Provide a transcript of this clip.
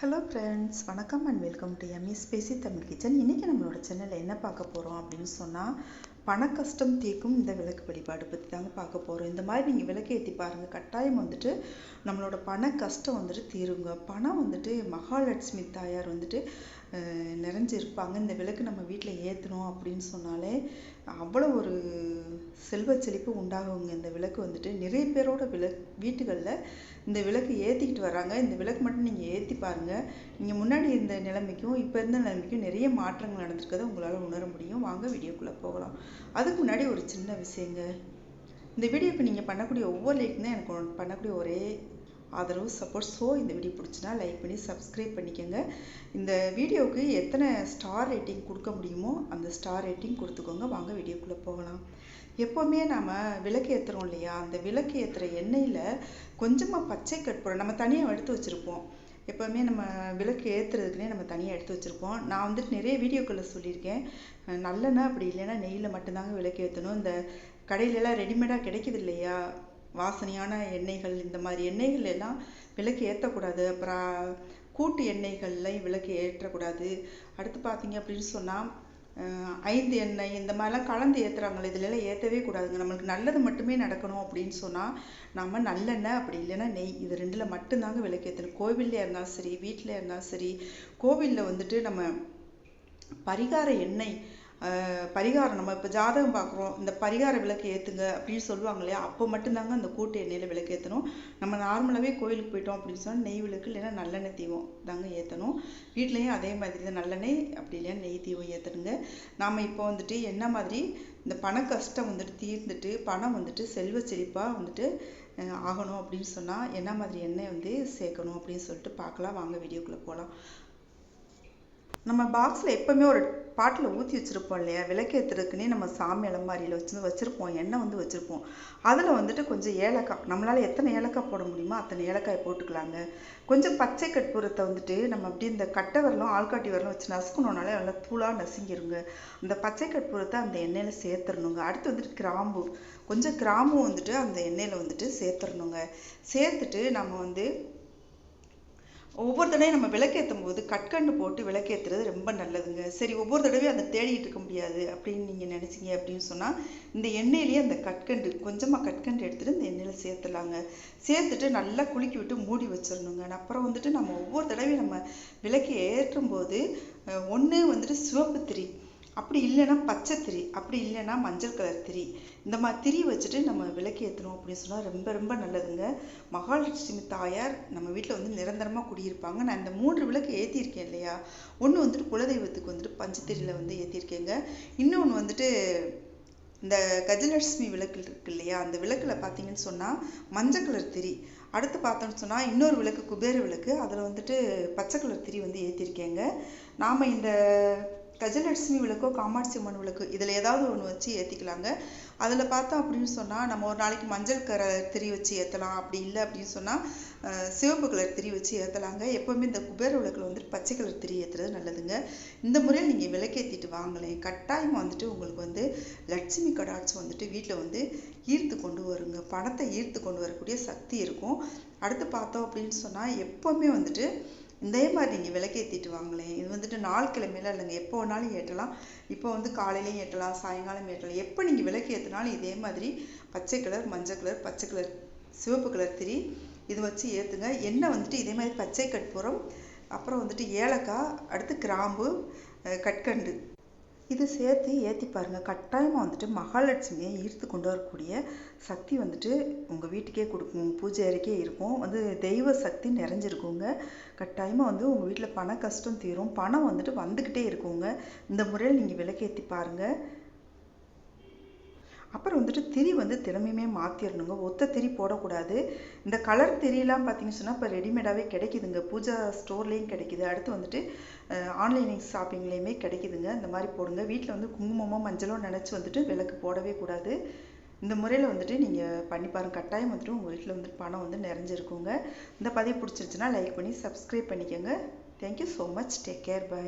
Hello friends வணக்கம் and welcome to M S பேசி Tamil kitchen இன்றைக்கி நம்மளோட சேனலில் என்ன பார்க்க போகிறோம் அப்படின்னு சொன்னால் பண கஷ்டம் தீர்க்கும் இந்த விளக்கு வழிபாடு பற்றி தாங்க பார்க்க போகிறோம் இந்த மாதிரி நீங்கள் விளக்கு ஏற்றி பாருங்கள் கட்டாயம் வந்துட்டு நம்மளோட பண கஷ்டம் வந்துட்டு தீருங்க. பணம் வந்துட்டு மகாலட்சுமி தாயார் வந்துட்டு நிறைஞ்சிருப்பாங்க. இந்த விளக்கு நம்ம வீட்டில் ஏற்றணும் அப்படின்னு சொன்னாலே அவ்வளோ ஒரு செல்வ செழிப்பு உண்டாகுங்க. இந்த விளக்கு வந்துட்டு நிறைய பேரோட விளக்கு வீட்டுகளில் இந்த விளக்கு ஏற்றிக்கிட்டு வராங்க இந்த விளக்கு மட்டும் நீங்கள் ஏற்றி பாருங்கள் நீங்கள் முன்னாடி இருந்த நிலைமைக்கும் இப்போ இருந்த நிலைமைக்கும் நிறைய மாற்றங்கள் நடந்திருக்கதை உங்களால் உணர முடியும். வாங்க வீடியோக்குள்ளே போகலாம். அதுக்கு முன்னாடி ஒரு சின்ன விஷயங்க. இந்த வீடியோக்கு நீங்கள் பண்ணக்கூடிய ஒவ்வொரு லைக் தான் எனக்கு பண்ணக்கூடிய ஒரே ஆதரவு சப்போர்ட் ஸோ இந்த வீடியோ பிடிச்சினா லைக் பண்ணி சப்ஸ்கிரைப் பண்ணிக்கோங்க. இந்த வீடியோவுக்கு எத்தனை ஸ்டார் ரேட்டிங் கொடுக்க முடியுமோ அந்த ஸ்டார் ரேட்டிங் கொடுத்துக்கோங்க. வாங்க வீடியோக்குள்ளே போகலாம். எப்போவுமே நாம் விளக்கு ஏற்றுறோம் இல்லையா? அந்த விளக்கு ஏற்றுற எண்ணெயில் கொஞ்சமாக பச்சை கற்பூரம் நம்ம தனியாக எடுத்து வச்சுருப்போம். எப்போவுமே நம்ம விளக்கு ஏற்றுறதுக்குனே நம்ம தனியாக எடுத்து வச்சுருப்போம். நான் வந்துட்டு நிறைய வீடியோக்களில் சொல்லியிருக்கேன். நல்லெண்ணெய் அப்படி இல்லைன்னா நெய்யில் மட்டும்தாங்க விளக்கு ஏற்றணும் இந்த கடையிலலாம் ரெடிமேடாக கிடைக்குது இல்லையா? வாசனையான எண்ணெய்கள் இந்த மாதிரி எண்ணெய்கள் எல்லாம் விளக்கு ஏற்றக்கூடாது அப்புறம் கூட்டு எண்ணெய்கள்லையும் விளக்கு ஏற்றக்கூடாது. அடுத்து பார்த்தீங்க அப்படின்னு சொன்னால் ஐந்து எண்ணெய் இந்த மாதிரிலாம் கலந்து ஏற்றுறாங்களே இதுலலாம் ஏற்றவே கூடாதுங்க. நம்மளுக்கு நல்லது மட்டுமே நடக்கணும் அப்படின்னு சொன்னால் நம்ம நல்லெண்ணெய் அப்படி இல்லைன்னா நெய். இது ரெண்டில் மட்டும்தாங்க விளக்கு ஏற்றணும் கோவில்ல இருந்தாலும் சரி வீட்டில் இருந்தாலும் சரி கோவிலில் வந்துட்டு நம்ம பரிகார எண்ணெய் பரிகாரம். நம்ம இப்போ ஜாதகம் பார்க்குறோம். இந்த பரிகார விளக்கு ஏற்றுங்க அப்படின்னு சொல்லுவாங்க இல்லையா? அப்போ மட்டும்தாங்க அந்த கூட்டு எண்ணெயில் விளக்கு ஏற்றணும் நம்ம நார்மலாகவே கோயிலுக்கு போயிட்டோம் அப்படின்னு சொன்னால் நெய் விளக்கு இல்லைன்னா நல்லெண்ணெய் தீவம் தாங்க ஏற்றணும் வீட்லேயும் அதே மாதிரி தான் நல்லெண்ணெய் அப்படி இல்லையா நெய் தீவம் ஏற்றணுங்க நாம் இப்போ வந்துட்டு என்ன மாதிரி இந்த பண கஷ்டம் வந்துட்டு தீர்ந்துட்டு பணம் வந்துட்டு செல்வ செழிப்பாக வந்துட்டு ஆகணும் அப்படின்னு சொன்னால் என்ன மாதிரி எண்ணெய் வந்து சேர்க்கணும் அப்படின்னு சொல்லிட்டு பார்க்கலாம். வாங்க வீடியோக்குள்ளே போகலாம் நம்ம பாக்ஸில் எப்போவுமே ஒரு பாட்டில் ஊற்றி வச்சுருப்போம் இல்லையா? விளக்கேற்றுறதுக்குன்னே நம்ம சாமி அலமாரியில் வச்சு வச்சுருப்போம். எண்ணெய் வந்து வச்சுருப்போம். அதில் வந்துட்டு கொஞ்சம் ஏலக்காய் நம்மளால் எத்தனை ஏலக்காய் போட முடியுமோ அத்தனை ஏலக்காய் போட்டுக்கலாங்க. கொஞ்சம் பச்சை கற்பூரத்தை வந்துட்டு நம்ம அப்படியே இந்த கட்டை வரலும் ஆள்காட்டி வரலும் வச்சு நசுக்கணுனாலே நல்லா தூளாக நசுங்கிருங்க. அந்த பச்சை கற்பூரத்தை அந்த எண்ணெயில் சேர்த்துடணுங்க அடுத்து வந்துட்டு கிராம்பு. கொஞ்சம் கிராம்பு வந்துட்டு அந்த எண்ணெயில் வந்துட்டு சேர்த்துடணுங்க சேர்த்துட்டு நம்ம வந்து ஒவ்வொரு தடவையும் நம்ம விளக்கேற்றும் போது கற்கண்டு போட்டு விளக்கேற்றுறது ரொம்ப நல்லதுங்க. சரி ஒவ்வொரு தடவையும் அதை தேடிட்டு இருக்க முடியாது அப்படின்னு நீங்கள் நினச்சிங்க அப்படின்னு சொன்னால் இந்த எண்ணெயிலேயே அந்த கற்கண்டு கொஞ்சமாக கற்கண்டு எடுத்துகிட்டு இந்த எண்ணெயில் சேர்த்துலாங்க சேர்த்துட்டு நல்லா குலுக்கி விட்டு மூடி வச்சிடணுங்க. அப்புறம் வந்துட்டு நம்ம ஒவ்வொரு தடவையும் நம்ம விளக்கு ஏற்றும் போது ஒன்று வந்துட்டு சிவப்பு திரி. அப்படி இல்லைன்னா பச்சை திரி அப்படி இல்லைன்னா மஞ்சள் கலர் திரி. இந்த மாதிரி திரி வச்சுட்டு நம்ம விளக்கு ஏற்றணும் அப்படின்னு சொன்னால் ரொம்ப ரொம்ப நல்லதுங்க. மகாலட்சுமி தாயார் நம்ம வீட்டில் வந்து நிரந்தரமாக குடியிருப்பாங்க. நான் இந்த மூன்று விளக்கு ஏற்றிருக்கேன் இல்லையா? ஒன்று வந்துட்டு குலதெய்வத்துக்கு வந்துட்டு பஞ்சத்திரியில் வந்து ஏற்றிருக்கேங்க இன்னொன்று வந்துட்டு இந்த கஜலட்சுமி விளக்கு இருக்கு இல்லையா? அந்த விளக்கில் பார்த்தீங்கன்னு சொன்னால் மஞ்சள் கலர் திரி. அடுத்து பார்த்தோம்னு சொன்னால் இன்னொரு விளக்கு குபேர விளக்கு. அதில் வந்துட்டு பச்சை கலர் திரி வந்து ஏற்றிருக்கேங்க நாம் இந்த கஜலட்சுமி விளக்கோ காமாட்சி அம்மன் விளக்கு இதில் ஏதாவது ஒன்று வச்சு ஏற்றிக்கலாங்க அதில் பார்த்தோம் அப்படின்னு சொன்னால் நம்ம ஒரு நாளைக்கு மஞ்சள் கலர் திரி வச்சு ஏற்றலாம் அப்படி இல்லை அப்படின்னு சொன்னால் சிவப்பு கலர் திரி வச்சு ஏற்றலாங்க எப்போவுமே இந்த குபேர விளக்கில் வந்துட்டு பச்சை கலர் திரி ஏற்றுறது நல்லதுங்க. இந்த முறையில் நீங்கள் விளக்கேற்றிட்டு வாங்களேன். கட்டாயம் வந்துட்டு உங்களுக்கு வந்து லட்சுமி கடாட்சி வந்துட்டு வீட்டில் வந்து ஈர்த்து கொண்டு வருங்க. பணத்தை ஈர்த்து கொண்டு வரக்கூடிய சக்தி இருக்கும். அடுத்து பார்த்தோம் அப்படின்னு சொன்னால் எப்போவுமே வந்துட்டு இதே மாதிரி நீங்கள் விளக்கேற்றிட்டு வாங்களேன். இது வந்துட்டு நாள் கிழமையில இல்லைங்க. எப்போ வேணாலும் ஏற்றலாம். இப்போ வந்து காலையிலையும் ஏற்றலாம் சாயங்காலம் ஏற்றலாம். எப்போ நீங்கள் விளக்கு ஏற்றினாலும் இதே மாதிரி பச்சை கலர் மஞ்சள் கலர் பச்சை கலர் சிவப்பு கலர் திரி இது வச்சு ஏற்றுங்க எண்ணெய் வந்துட்டு இதே மாதிரி பச்சை கற்பூரம் அப்புறம் வந்துட்டு ஏலக்காய் அடுத்து கிராம்பு கற்கண்டு இது சேர்த்து ஏற்றி பாருங்கள் கட்டாயமாக வந்துட்டு மகாலட்சுமியை ஈர்த்து கொண்டு வரக்கூடிய சக்தி வந்துட்டு உங்கள் வீட்டுக்கே கொடுக்கும். பூஜை அறைக்கே இருக்கும். வந்து தெய்வ சக்தி நிறைஞ்சிருக்குங்க. கட்டாயமாக வந்து உங்கள் வீட்டில் பண கஷ்டம் தீரும். பணம் வந்துட்டு வந்துக்கிட்டே இருக்குங்க. இந்த முறையில் நீங்கள் விளக்கேற்றி பாருங்கள் அப்புறம் வந்துட்டு திரி வந்து திறமையுமே மாற்றிடணுங்க ஒத்த திரி போடக்கூடாது. இந்த கலர் திரியெல்லாம் பார்த்தீங்கன்னு சொன்னால் இப்போ ரெடிமேடாகவே கிடைக்குதுங்க. பூஜா ஸ்டோர்லேயும் கிடைக்குது. அடுத்து வந்துட்டு ஆன்லைன் ஷாப்பிங்லேயுமே கிடைக்குதுங்க. இந்த மாதிரி போடுங்க. வீட்டில் வந்து குங்குமமோ மஞ்சளோ நினச்சி வந்துட்டு விளக்கு போடவே கூடாது. இந்த முறையில் வந்துட்டு நீங்கள் பண்ணி பாருங்க. கட்டாயம் வந்துட்டு உங்கள் வீட்டில் வந்துட்டு பணம் வந்து நிறைஞ்சிருக்குங்க. இந்த பதிவு பிடிச்சிருச்சுன்னா லைக் பண்ணி சப்ஸ்கிரைப் பண்ணிக்கோங்க. Thank you so much take care bye